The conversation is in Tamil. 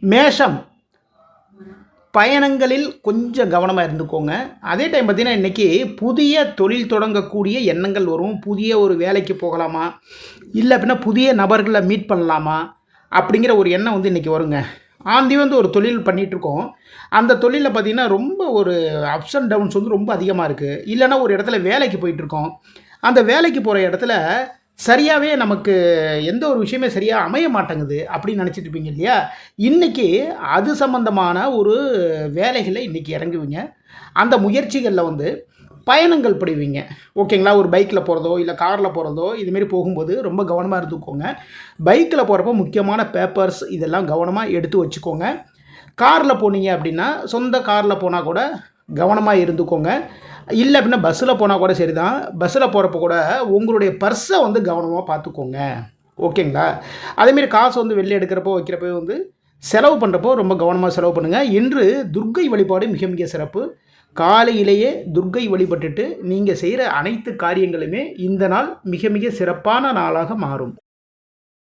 மேஷம். பயணங்களில் கொஞ்சம் கவனமாக இருந்துக்கோங்க. அதே டைம் பார்த்தீங்கன்னா இன்றைக்கி புதிய தொழில் தொடங்கக்கூடிய எண்ணங்கள் வரும். புதிய ஒரு வேலைக்கு போகலாமா? இல்லை அப்படின்னா புதிய நபர்களை மீட் பண்ணலாமா? அப்படிங்கிற ஒரு எண்ணம் வந்து இன்றைக்கி வருங்க. ஆந்தி வந்து ஒரு தொழில் பண்ணிகிட்ருக்கோம் அந்த தொழிலில் பார்த்திங்கன்னா ரொம்ப ஒரு அப்ஸ் அண்ட் டவுன்ஸ் வந்து ரொம்ப அதிகமாக இருக்குது இல்லைன்னா ஒரு இடத்துல வேலைக்கு போயிட்டுருக்கோம். அந்த வேலைக்கு போகிற இடத்துல சரியாகவே நமக்கு எந்த ஒரு விஷயமே சரியாக அமைய மாட்டேங்குது அப்படின்னு நினச்சிட்டு இருப்பீங்க இல்லையா? இன்றைக்கி அது சம்மந்தமான ஒரு வேலைகளை இன்றைக்கி இறங்குவீங்க. அந்த முயற்சிகளில் வந்து பயணங்கள் படுவீங்க. ஓகேங்களா? ஒரு பைக்கில் போகிறதோ இல்லை காரில் போகிறதோ இதுமாரி போகும்போது ரொம்ப கவனமாக இருந்துக்கோங்க. பைக்கில் போகிறப்போ முக்கியமான பேப்பர்ஸ் இதெல்லாம் கவனமாக எடுத்து வச்சுக்கோங்க. காரில் போனீங்க அப்படின்னா சொந்த காரில் போனால் கூட கவனமாக இருந்துக்கோங்க. இல்லை அப்படின்னா பஸ்ஸில் போனால் கூட சரி தான் பஸ்ஸில் போகிறப்ப கூட உங்களுடைய பர்ஸை வந்து கவனமாக பார்த்துக்கோங்க ஓகேங்களா? அதேமாரி காசு வந்து வெளில எடுக்கிறப்போ வைக்கிறப்போ வந்து செலவு பண்ணுறப்போ ரொம்ப கவனமாக செலவு பண்ணுங்கள் இன்று துர்க்கை வழிபாடு மிக மிக சிறப்பு. காலையிலேயே துர்க்கை வழிபட்டுட்டு நீங்கள் செய்கிற அனைத்து காரியங்களுமே இந்த நாள் மிக மிக சிறப்பான நாளாக மாறும்.